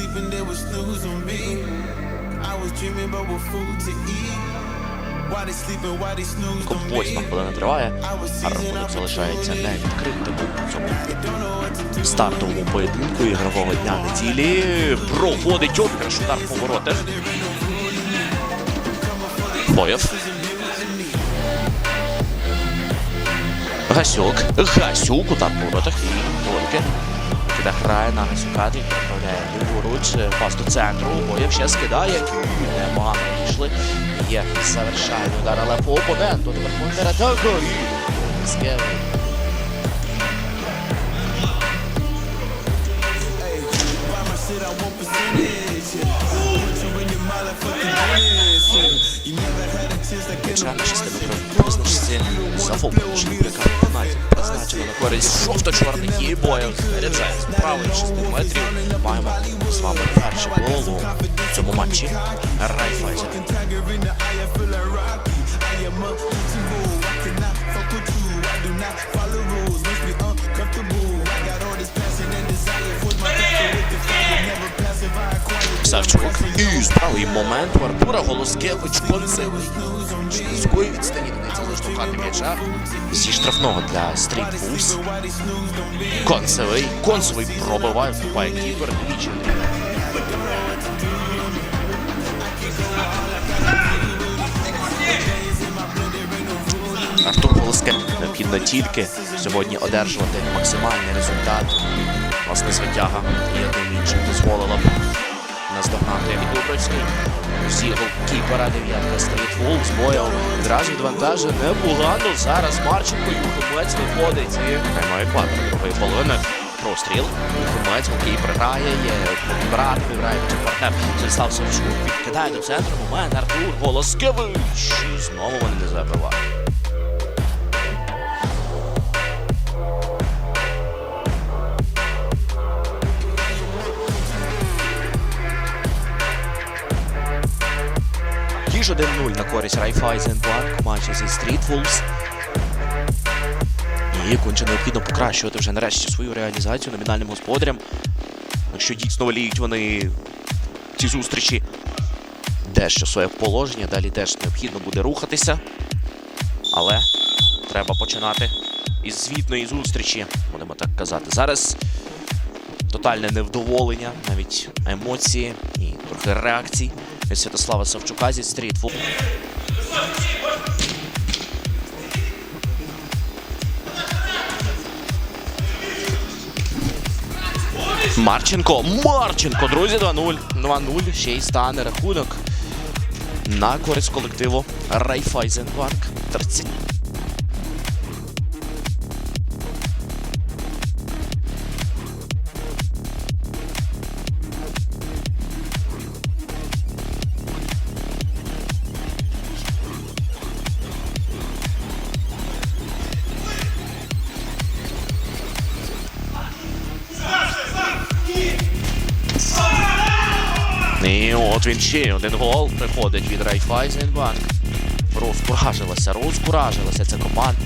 hoping they would snooze on me. I was dreaming about what food to eat. Why they sleeping, why they snooze on me. Восьма хвилина триває, а рахунок залишається невідкритим у цьому стартовому поєдинку ігрового дня неділі. Проходить обіграш удар по воротах. Боєв. Гасюк. Гасюк, удар по воротах. І Тільки. Кида грає на Гасюка, він відправляє ліворуч, пас до центру, Боєв ще скидає. Непогано вийшли. Є завершальний удар, але по опоненту. Тепер контратака. І Скевий. Buy my shit, Визначці зафопленішим прикарпанаті. Призначено на користь жовто-чорних і боїв. Заряджає з правої 6 метрів. Маємо з вами перший гол у цьому матчі. Райфайзер. І справий момент у Голоскевич концевий. З близької відстані дається заштовхати м'яча. Зі штрафного для Стріт Булс. Концевий. Концевий пробиває, вступає кіпер. Двічі. Артур Волоске необхідно тільки сьогодні одержувати максимальний результат. Власне, звитяга і одним іншим дозволила б наздогнати Дубровський. Всі голкіпера дев'ятка стоїть фул з бою. Одразу відвантажує непогано. Зараз Марченко Юхимець виходить і приймає квадро другої половини. Простріл. Юхимець голкіпер грає, є брат, чи партнер. Станіслав Савчук підкидає до центру. Момент Артур Голоскевич. І знову вони не забивають. Ніж 1-0 на користь Райфайзенбанк у матчі зі Street Wolves. І конче необхідно покращувати вже нарешті свою реалізацію номінальним господарям. Якщо дійсно воліють вони ці зустрічі дещо своє положення, далі теж необхідно буде рухатися. Але треба починати із звітної зустрічі, будемо так казати. Зараз тотальне невдоволення, навіть емоції і трохи реакцій від Святослава Савчука зі стрітфу. Марченко, Марченко, друзі, 2-0. 2-0, ще й стане рахунок на користь колективу Райфайзенбанк. 30. І от він ще один гол приходить від Райфайзенбанк. Розкуражилася, розкуражилася ця команда.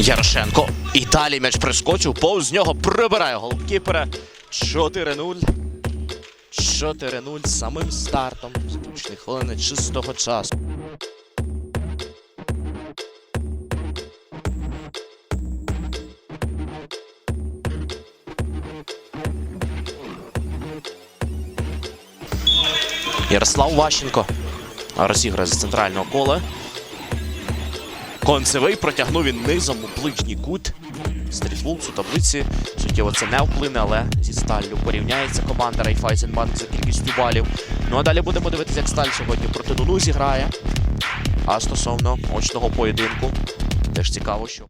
Ярошенко. І далі м'яч прискочив, повз нього прибирає голкіпера. 4-0. 4-0 самим стартом. Заключні хвилини чистого часу. Ярослав Ващенко розіграє з центрального кола. Концевий протягнув він низом у ближній кут. Стрітвулс у таблиці. Суттєво це не вплине, але зі сталлю порівняється команда Райфайзенбанк за кількістю балів. Ну а далі будемо дивитися, як сталь сьогодні проти Дуну зіграє. А стосовно очного поєдинку, теж цікаво, що.